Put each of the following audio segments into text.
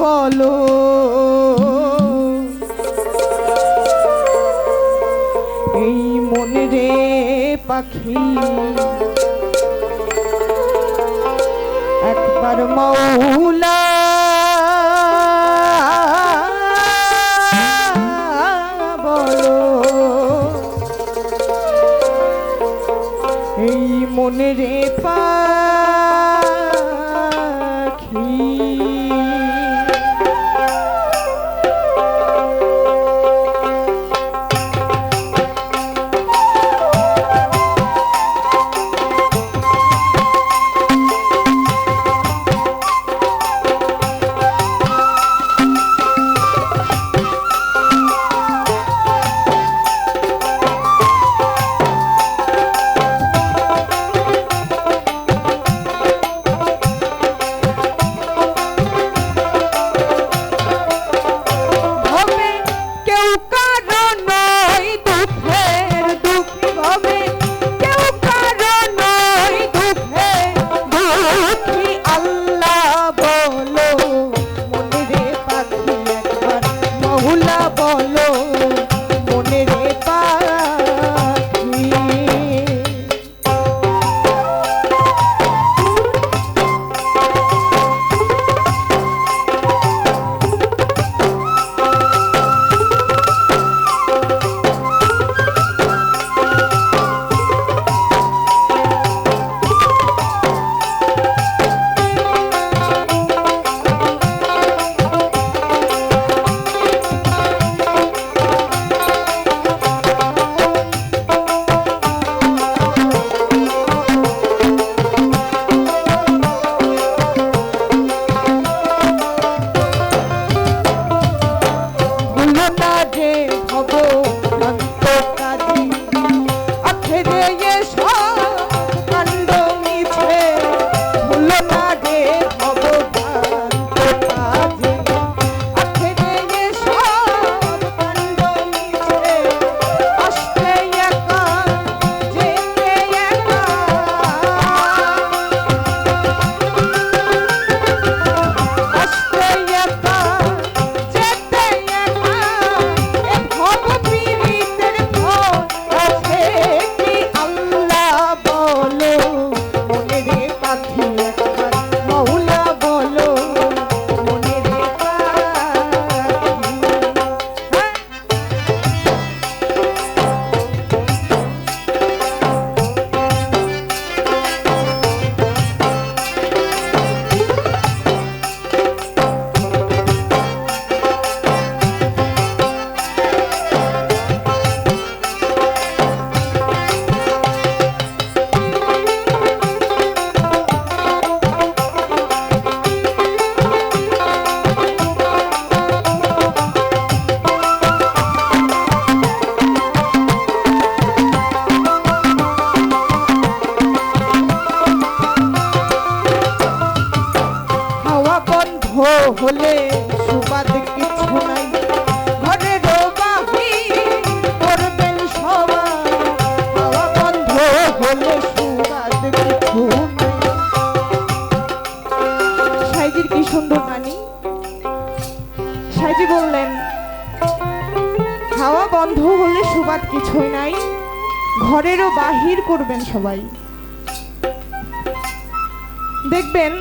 বলো। এই মনে রে পাখি একবার মৌলা সাইজি বললেন হাওয়া বন্ধ হলে সুবাদ কিছুই নাই, ঘরেরও বাহির করবেন সবাই। দেখবেন,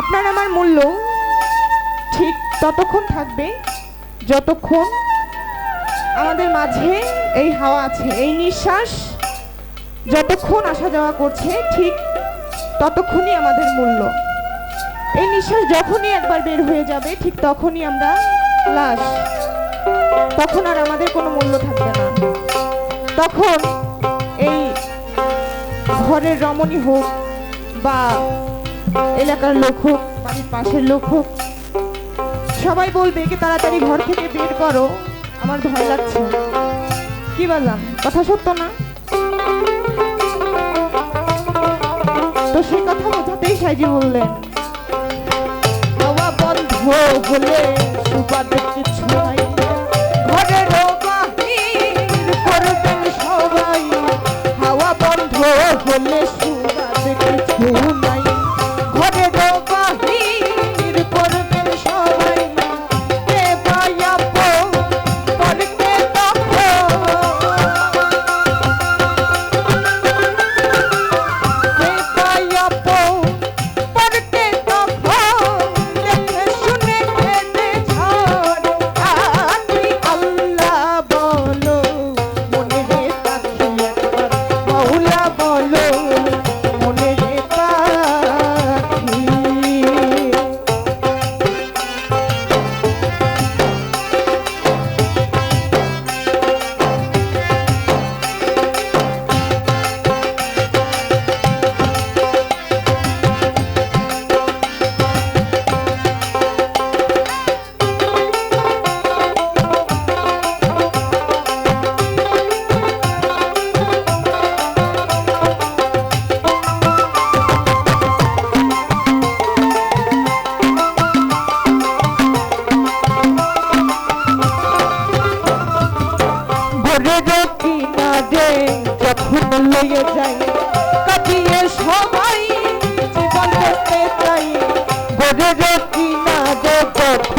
আপনার আমার মূল্য ঠিক ততক্ষণ থাকবে, যতক্ষণ আমাদের মাঝে এই হাওয়া আছে, এই নিঃশ্বাস যতক্ষণ আসা যাওয়া করছে, ঠিক ততক্ষণই আমাদের মূল্য। এই নিঃশ্বাস যখনই একবার বের হয়ে যাবে, ঠিক তখনই আমরা লাশ। তখন আর আমাদের কোনো মূল্য থাকবে না। তখন এই ঘরের রমণী হোক বা এলাকার লোক হোক, বাড়ির পাশের লোক হোক, সবাই বলবে কি, তাড়াতাড়ি ঘর থেকে বের করো, আমার ভয় লাগছে। কি বললাম? কথা সত্য না? তো সেই কথা বোঝাতেই সাইজি বললেন হলে সুবাদ কিছু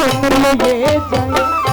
করতে চাই গরে রকি না যে কখন লয়ে যায়